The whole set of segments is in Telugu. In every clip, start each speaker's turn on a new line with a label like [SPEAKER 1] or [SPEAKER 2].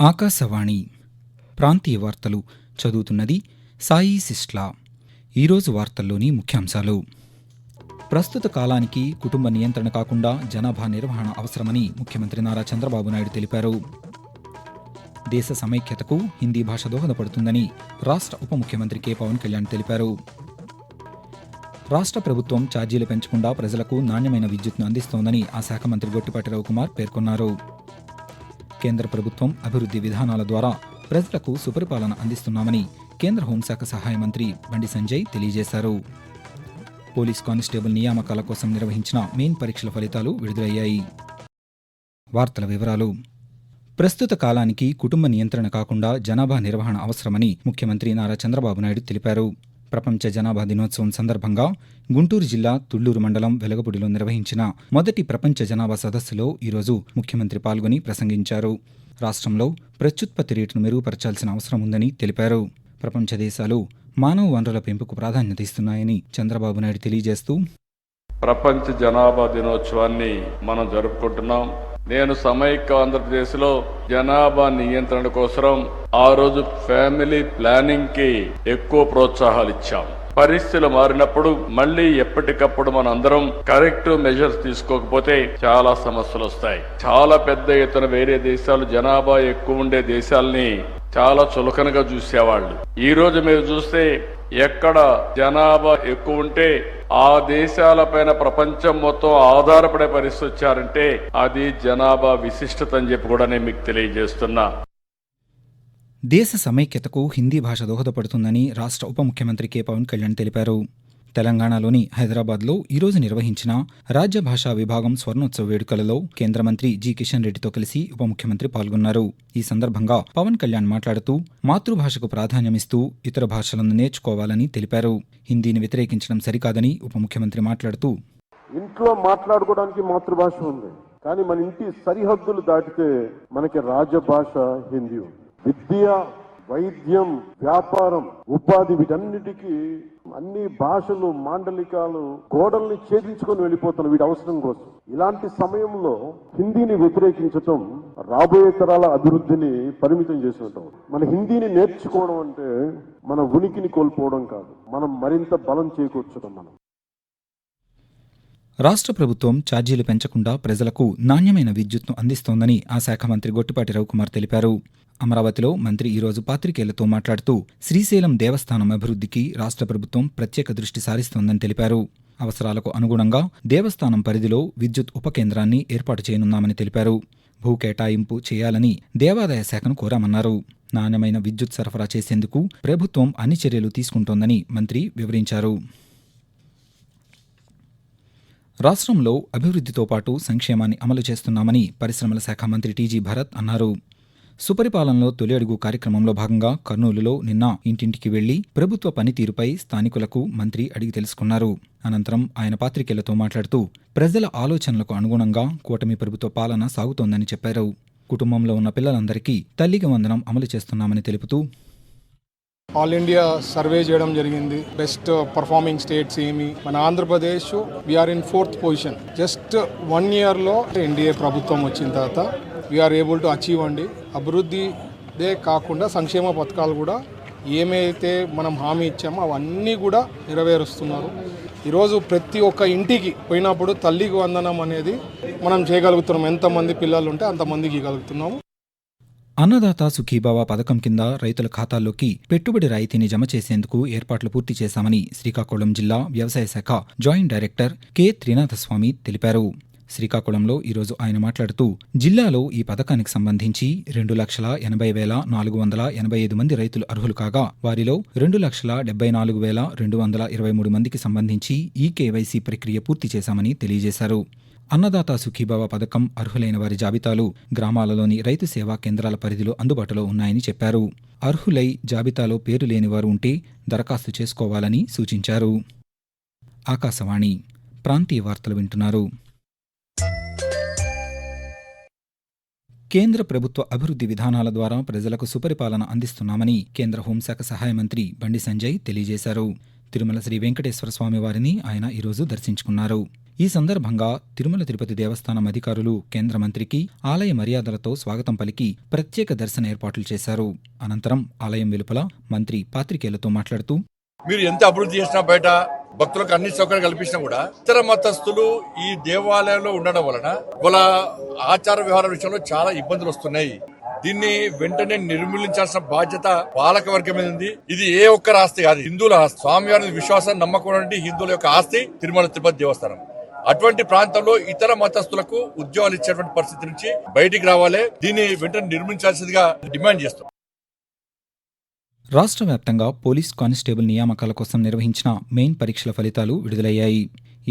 [SPEAKER 1] ఆకాశవాణి ప్రాంతీయ వార్తలు చదువుతున్నది సాయి సిస్ట్లా ఈరోజు వార్తల్లోని ముఖ్యాంశాలు. ప్రస్తుత కాలానికి కుటుంబ నియంత్రణ కాకుండా జనాభా నిర్వహణ అవసరమని ముఖ్యమంత్రి నారా చంద్రబాబు నాయుడు తెలిపారు. దేశ సమైక్యతకు హిందీ భాష దోహదపడుతుందని రాష్ట్ర ఉప ముఖ్యమంత్రి కె. పవన్ కళ్యాణ్ తెలిపారు. రాష్ట్ర ప్రభుత్వం ఛార్జీలు పెంచకుండా ప్రజలకు నాణ్యమైన విద్యుత్ను అందిస్తోందని ఆ శాఖ మంత్రి గొట్టిపాటి రవికుమార్ పేర్కొన్నారు. కేంద్ర ప్రభుత్వం అభివృద్ధి విధానాల ద్వారా ప్రజలకు సుపరిపాలన అందిస్తున్నామని కేంద్ర హోంశాఖ సహాయ మంత్రి బండి సంజయ్ తెలియజేశారు. పోలీస్ కానిస్టేబుల్ నియామకాల కోసం నిర్వహించిన మెయిన్ పరీక్షల ఫలితాలు విడుదలయ్యాయి. వార్తల వివరాలు. ప్రస్తుత కాలానికి కుటుంబ నియంత్రణ కాకుండా జనాభా నిర్వహణ అవసరమని ముఖ్యమంత్రి నారా చంద్రబాబు నాయుడు తెలిపారు. ప్రపంచ జనాభా దినోత్సవం సందర్భంగా గుంటూరు జిల్లా తుళ్ళూరు మండలం వెలగపూడిలో నిర్వహించిన మొదటి ప్రపంచ జనాభా సదస్సులో ఈరోజు ముఖ్యమంత్రి పాల్గొని ప్రసంగించారు. రాష్ట్రంలో ప్రత్యుత్పత్తి రేటును మెరుగుపరచాల్సిన అవసరం ఉందని తెలిపారు. ప్రపంచ దేశాలు మానవ వనరుల పెంపుకు ప్రాధాన్యత ఇస్తున్నాయని చంద్రబాబు నాయుడు తెలియజేస్తూ
[SPEAKER 2] ప్రపంచ జనాభా దినోత్సవాన్ని మనం జరుపుకుంటున్నాం. నేను సమైక్య ఆంధ్రప్రదేశ్లో జనాభా నియంత్రణ కోసం ఆ రోజు ఫ్యామిలీ ప్లానింగ్కి ఎక్కువ ప్రోత్సాహాలు ఇచ్చాం పరిస్థితులు మారినప్పుడు మళ్ళీ ఎప్పటికప్పుడు మన అందరం కరెక్ట్ మెజర్స్ తీసుకోకపోతే చాలా సమస్యలు వస్తాయి చాలా పెద్ద ఎత్తున వేరే దేశాలు జనాభా ఎక్కువ ఉండే దేశాలని చాలా చులకనగా చూసేవాళ్ళు. ఈ రోజు మీరు చూస్తే ఎక్కడ జనాభా ఎక్కువ ఉంటే ఆ దేశాలపైన ప్రపంచం మొత్తం ఆధారపడే పరిస్థితి వచ్చారంటే అది జనాభా విశిష్టత అని చెప్పి కూడా నేను మీకు తెలియజేస్తున్నా.
[SPEAKER 1] దేశ సమైక్యతకు హిందీ భాష దోహదపడుతుందని రాష్ట్ర ఉప ముఖ్యమంత్రి కె. పవన్ కళ్యాణ్ తెలిపారు. తెలంగాణలోని హైదరాబాద్లో ఈరోజు నిర్వహించిన రాజ్య భాషా విభాగం స్వర్ణోత్సవ వేడుకలలో కేంద్ర మంత్రి జి. కిషన్ రెడ్డితో కలిసి ఉప ముఖ్యమంత్రి పాల్గొన్నారు. ఈ సందర్భంగా పవన్ కళ్యాణ్ మాట్లాడుతూ మాతృభాషకు ప్రాధాన్యమిస్తూ ఇతర భాషలను నేర్చుకోవాలని తెలిపారు. హిందీని వ్యతిరేకించడం సరికాదని ఉప ముఖ్యమంత్రి మాట్లాడుతూ
[SPEAKER 3] ఇంట్లో మాట్లాడుకోవడానికి మాతృభాష ఉంది. కానీ మన ఇంటి సరిహద్దులు దాటితే మనకి రాజభాష హిందీ ఉంది. విద్య వైద్యం వ్యాపారం ఉపాధి వీటన్నిటికీ అన్ని భాషలు మాండలికాలు గోడల్ని ఛేదించుకొని వెళ్ళిపోతున్న వీటి అవసరం కోసం. ఇలాంటి సమయంలో హిందీని వ్యతిరేకించటం రాబోయే తరాల అభివృద్ధిని పరిమితం చేసినటం. మన హిందీని నేర్చుకోవడం అంటే మన ఉనికిని కోల్పోవడం కాదు. మనం మరింత బలం చేకూర్చడం మనం.
[SPEAKER 1] రాష్ట్ర ప్రభుత్వం ఛార్జీలు పెంచకుండా ప్రజలకు నాణ్యమైన విద్యుత్ను అందిస్తోందని ఆ శాఖ మంత్రి గొట్టిపాటి రవికుమార్ తెలిపారు. అమరావతిలో మంత్రి ఈరోజు పాత్రికేయులతో మాట్లాడుతూ శ్రీశైలం దేవస్థానం అభివృద్ధికి రాష్ట్ర ప్రభుత్వం ప్రత్యేక దృష్టి సారిస్తోందని తెలిపారు. అవసరాలకు అనుగుణంగా దేవస్థానం పరిధిలో విద్యుత్ ఉపకేంద్రాన్ని ఏర్పాటు చేయనున్నామని తెలిపారు. భూ కేటాయింపు చేయాలని దేవాదాయ శాఖను కోరామన్నారు. నాణ్యమైన విద్యుత్ సరఫరా చేసేందుకు ప్రభుత్వం అన్ని చర్యలు తీసుకుంటోందని మంత్రి వివరించారు. రాష్ట్రంలో అభివృద్ధితో పాటు సంక్షేమాన్ని అమలు చేస్తున్నామని పరిశ్రమల శాఖ మంత్రి టీజీ భరత్ అన్నారు. సుపరిపాలనలో తొలి అడుగు కార్యక్రమంలో భాగంగా కర్నూలులో నిన్న ఇంటింటికి వెళ్ళి ప్రభుత్వ పనితీరుపై స్థానికులకు మంత్రి అడిగి తెలుసుకున్నారు. అనంతరం ఆయన పాత్రికేయులతో మాట్లాడుతూ ప్రజల ఆలోచనలకు అనుగుణంగా కూటమి ప్రభుత్వ పాలన సాగుతోందని చెప్పారు. కుటుంబంలో ఉన్న పిల్లలందరికీ తల్లికి వందనం అమలు చేస్తున్నామని తెలుపుతూ
[SPEAKER 4] ఆల్ ఇండియా సర్వే చేయడం జరిగింది. బెస్ట్ పర్ఫార్మింగ్ స్టేట్స్ ఏమి? మన Andhra Pradesh we are in fourth position just one ఇయర్లో ఎన్డీఏ ప్రభుత్వం వచ్చిన తర్వాత వీఆర్ ఏబుల్ టు అచీవ్ అండి. అభివృద్ధిదే కాకుండా సంక్షేమ పథకాలు కూడా ఏమైతే మనం హామీ ఇచ్చామో అవన్నీ కూడా నెరవేరుస్తున్నారు. ఈరోజు ప్రతి ఒక్క ఇంటికి పోయినప్పుడు తల్లికి వందనం అనేది మనం చేయగలుగుతున్నాం. ఎంతమంది పిల్లలు ఉంటే అంతమందికి ఇవ్వగలుగుతున్నాము.
[SPEAKER 1] అన్నదాత సుఖీభావ పథకం కింద రైతుల ఖాతాల్లోకి పెట్టుబడి రాయితీని జమ చేసేందుకు ఏర్పాట్లు పూర్తి చేశామని శ్రీకాకుళం జిల్లా వ్యవసాయ శాఖ జాయింట్ డైరెక్టర్ కె. త్రినాథస్వామి తెలిపారు. శ్రీకాకుళంలో ఈరోజు ఆయన మాట్లాడుతూ జిల్లాలో ఈ పథకానికి సంబంధించి రెండు లక్షల ఎనభై వేల నాలుగు వందల ఎనభై ఐదు మంది రైతులు అర్హులు కాగా వారిలో రెండు లక్షల డెబ్బై నాలుగు వేల రెండు వందల ఇరవై మూడు మందికి సంబంధించి ఈ కేవైసీ ప్రక్రియ పూర్తి చేశామని తెలియజేశారు. అన్నదాత సుఖీబావ పథకం అర్హులైన వారి జాబితాలు గ్రామాలలోని రైతు సేవా కేంద్రాల పరిధిలో అందుబాటులో ఉన్నాయని చెప్పారు. అర్హులై జాబితాలో పేరు లేనివారు ఉంటే దరఖాస్తు చేసుకోవాలని సూచించారు. ఆకాశవాణి ప్రాంతీయ వార్తలు వింటున్నారు. కేంద్ర ప్రభుత్వ అభివృద్ధి విధానాల ద్వారా ప్రజలకు సుపరిపాలన అందిస్తున్నామని కేంద్ర హోంశాఖ సహాయ మంత్రి బండి సంజయ్ తెలియజేశారు. తిరుమల శ్రీ వెంకటేశ్వర స్వామి వారిని ఆయన ఈరోజు దర్శించుకున్నారు. ఈ సందర్భంగా తిరుమల తిరుపతి దేవస్థానం అధికారులు కేంద్ర మంత్రికి ఆలయ మర్యాదలతో స్వాగతం పలికి ప్రత్యేక దర్శన ఏర్పాట్లు చేశారు. అనంతరం ఆలయం వెలుపల మంత్రి పాత్రికేయులతో మాట్లాడుతూ
[SPEAKER 5] మీరు ఎంత అభివృద్ధి చేసినా బయట భక్తులకు అన్ని సౌకర్యాలు కల్పించినా కూడా ఇతర మతస్థులు ఈ దేవాలయంలో ఉండడం వలన వాళ్ళ ఆచార వ్యవహారాల విషయంలో చాలా ఇబ్బందులు వస్తున్నాయి. దీన్ని వెంటనే నిర్మూలించాల్సిన బాధ్యత పాలక వర్గం మీద ఉంది. ఇది ఏ ఒక్కరి ఆస్తి కాదు. హిందువుల స్వామివారి విశ్వాసం నమ్మకం హిందువుల యొక్క ఆస్తి తిరుమల తిరుపతి దేవస్థానం. అటువంటి ప్రాంతంలో ఇతర మతస్థులకు ఉద్యోగాలు ఇచ్చేటువంటి పరిస్థితి నుంచి బయటికి రావాలి. దీన్ని వెంటనే నిర్మించాల్సిందిగా డిమాండ్ చేస్తాం
[SPEAKER 1] రాష్ట్ర వ్యాప్తంగా పోలీస్ కానిస్టేబుల్ నియామకాల కోసం నిర్వహించిన మెయిన్ పరీక్షల ఫలితాలు విడుదలయ్యాయి.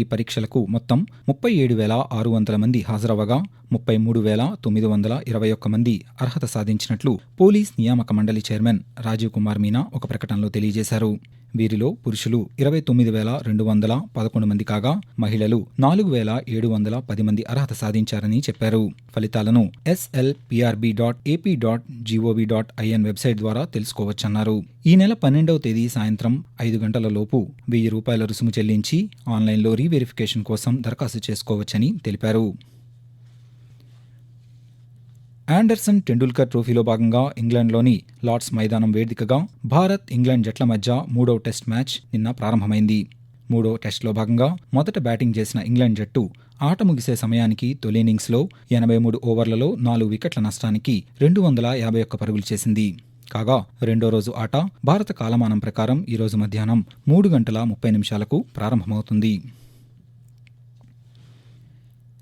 [SPEAKER 1] ఈ పరీక్షలకు మొత్తం ముప్పై ఏడు వేల ఆరు వందల మంది హాజరవగా ముప్పై మూడు వేల తొమ్మిది వందల ఇరవై ఒక్క మంది అర్హత సాధించినట్లు పోలీస్ నియామక మండలి చైర్మన్ రాజీవ్ కుమార్ మీనా ఒక ప్రకటనలో తెలియజేశారు. వీరిలో పురుషులు ఇరవై తొమ్మిది వేల రెండు వందల పదకొండు మంది కాగా మహిళలు నాలుగు వేల ఏడు వందల పది మంది అర్హత సాధించారని చెప్పారు. ఫలితాలను SLPRB dot AP dot GOV dot IN website ద్వారా తెలుసుకోవచ్చన్నారు. ఈ నెల పన్నెండవ తేదీ సాయంత్రం ఐదు గంటల లోపు వెయ్యి రూపాయల రుసుము చెల్లించి ఆన్లైన్లో రీవెరిఫికేషన్ కోసం దరఖాస్తు చేసుకోవచ్చని తెలిపారు. ఆండర్సన్ టెండూల్కర్ ట్రోఫీలో భాగంగా ఇంగ్లాండ్లోని లార్డ్స్ మైదానం వేదికగా భారత్ ఇంగ్లాండ్ జట్ల మధ్య మూడో టెస్ట్ మ్యాచ్ నిన్న ప్రారంభమైంది. మూడో టెస్ట్లో భాగంగా మొదట బ్యాటింగ్ చేసిన ఇంగ్లాండ్ జట్టు ఆట ముగిసే సమయానికి తొలి ఇన్నింగ్స్లో ఎనభై మూడు ఓవర్లలో నాలుగు వికెట్ల నష్టానికి రెండు వందల యాభై ఒక్క పరుగులు చేసింది. కాగా రెండో రోజు ఆట భారత కాలమానం ప్రకారం ఈరోజు మధ్యాహ్నం మూడు గంటల ముప్పై నిమిషాలకు ప్రారంభమవుతుంది.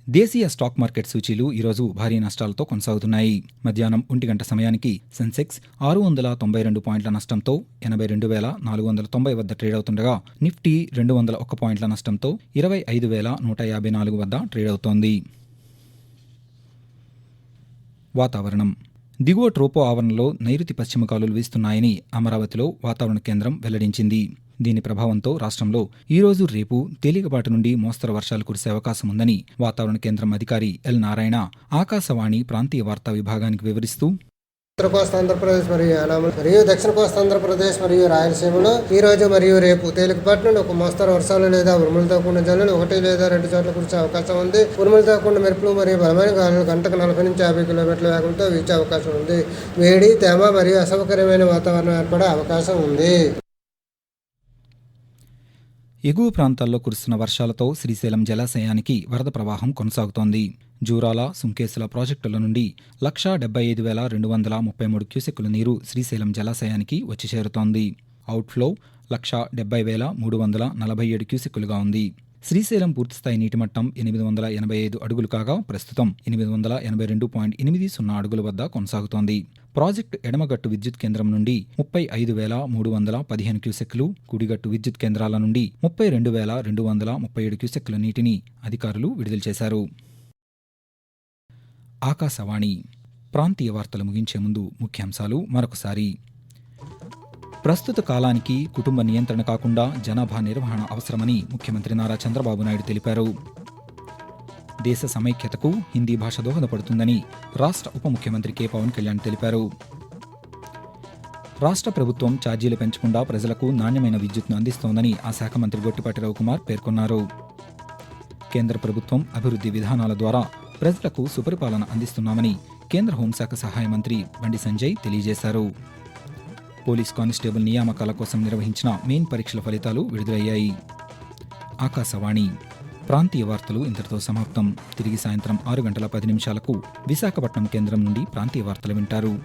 [SPEAKER 1] దేశీయ స్టాక్ మార్కెట్ సూచీలు ఈరోజు భారీ నష్టాలతో కొనసాగుతున్నాయి. మధ్యాహ్నం ఒంటి గంట సమయానికి సెన్సెక్స్ ఆరు వందల తొంభై రెండు పాయింట్ల నష్టంతో ఎనభై రెండు వేల నాలుగు వందల తొంభై వద్ద ట్రేడ్ అవుతుండగా నిఫ్టీ రెండు వందల ఒక్క పాయింట్ల నష్టంతో ఇరవై ఐదు వేల నూట యాభై నాలుగు వద్ద ట్రేడ్ అవుతోంది. వాతావరణం. దిగువ ట్రోపో ఆవరణలో నైరుతి పశ్చిమ గాలులు వీస్తున్నాయని అమరావతిలో వాతావరణ కేంద్రం వెల్లడించింది. దీని ప్రభావంతో రాష్ట్రంలో ఈరోజు రేపు తేలికపాటి నుండి మోస్తరు వర్షాలు కురిసే అవకాశం ఉందని వాతావరణ కేంద్రం అధికారి ఎల్ నారాయణ ఆకాశవాణి ప్రాంతీయ వార్తా విభాగానికి వివరిస్తూ
[SPEAKER 6] ఉత్తర కోస్తా ఆంధ్రప్రదేశ్ మరియు యానాములు మరియు దక్షిణ కోస్తా ఆంధ్రప్రదేశ్ మరియు రాయలసీమలో ఈ రోజు మరియు రేపు తేలికపాటి నుండి ఒక మోస్తరు వర్షాలు లేదా ఉరుములతో కూడిన జల్లులు ఒకటి లేదా రెండు చోట్ల కురిసే అవకాశం ఉంది. ఉరుములతో కూడిన మెరుపులు మరియు బలమైన గాలులు గంటకు నలభై నుంచి యాభై కిలోమీటర్ల వేగంతో వీచే అవకాశం ఉంది. వేడి తేమ మరియు అసౌకర్యమైన వాతావరణం ఏర్పడే అవకాశం ఉంది.
[SPEAKER 1] ఎగువ ప్రాంతాల్లో కురుస్తున్న వర్షాలతో శ్రీశైలం జలాశయానికి వరద ప్రవాహం కొనసాగుతోంది. జూరాల సుంకేసుల ప్రాజెక్టుల నుండి లక్షా డెబ్బై ఐదు వేల రెండు వందల ముప్పై మూడు క్యూసెక్కుల నీరు శ్రీశైలం జలాశయానికి వచ్చి చేరుతోంది. అవుట్ఫ్లో లక్షా డెబ్బై వేల మూడు వందల నలభై ఏడు క్యూసెక్కులుగా ఉంది. శ్రీశైలం పూర్తిస్థాయి నీటి మట్టం ఎనిమిది వందల ఎనభై ఐదు అడుగులు కాగా ప్రస్తుతం ఎనిమిది వందల ఎనభై రెండు పాయింట్ ఎనిమిది సున్నా అడుగుల వద్ద కొనసాగుతోంది. ప్రాజెక్టు ఎడమగట్టు విద్యుత్ కేంద్రం నుండి ముప్పై ఐదు వేల మూడు వందల పదిహేను క్యూసెక్లు కుడిగట్టు విద్యుత్ కేంద్రాల నుండి ముప్పై రెండు వేల రెండు వందల ముప్పై ఏడు క్యూసెక్ల నీటిని అధికారులు విడుదల చేశారు. ఆకాశవాణి ప్రాంతీయ వార్తలు ముగించే ముందు ముఖ్యాంశాలు మరొకసారి. ప్రస్తుత కాలానికి కుటుంబ నియంత్రణ కాకుండా జనాభా నిర్వహణ అవసరమని ముఖ్యమంత్రి నారా చంద్రబాబు నాయుడు తెలిపారు. దేశ సమైక్యతకు హిందీ భాష దోహదపడుతుందని రాష్ట్ర ఉప ముఖ్యమంత్రి కె. పవన్ కళ్యాణ్ తెలిపారు. రాష్ట్ర ప్రభుత్వం ఛార్జీలు పెంచకుండా ప్రజలకు నాణ్యమైన విద్యుత్ను అందిస్తోందని ఆ శాఖ మంత్రి గొట్టిపాటి రవికుమార్ పేర్కొన్నారు. కేంద్ర ప్రభుత్వం అభివృద్ధి విధానాల ద్వారా ప్రజలకు సుపరిపాలన అందిస్తున్నామని కేంద్ర హోంశాఖ సహాయ మంత్రి బండి సంజయ్ తెలియజేశారు. పోలీస్ కానిస్టేబుల్ నియామకాల కోసం నిర్వహించిన మెయిన్ పరీక్షల ఫలితాలు విడుదలయ్యాయి. ఆకాశవాణి ప్రాంతీయ వార్తలు ఇంతటితో సమాప్తం. తిరిగి సాయంత్రం ఆరు గంటల పది నిమిషాలకు విశాఖపట్నం కేంద్రం నుండి ప్రాంతీయ వార్తలు వింటారు.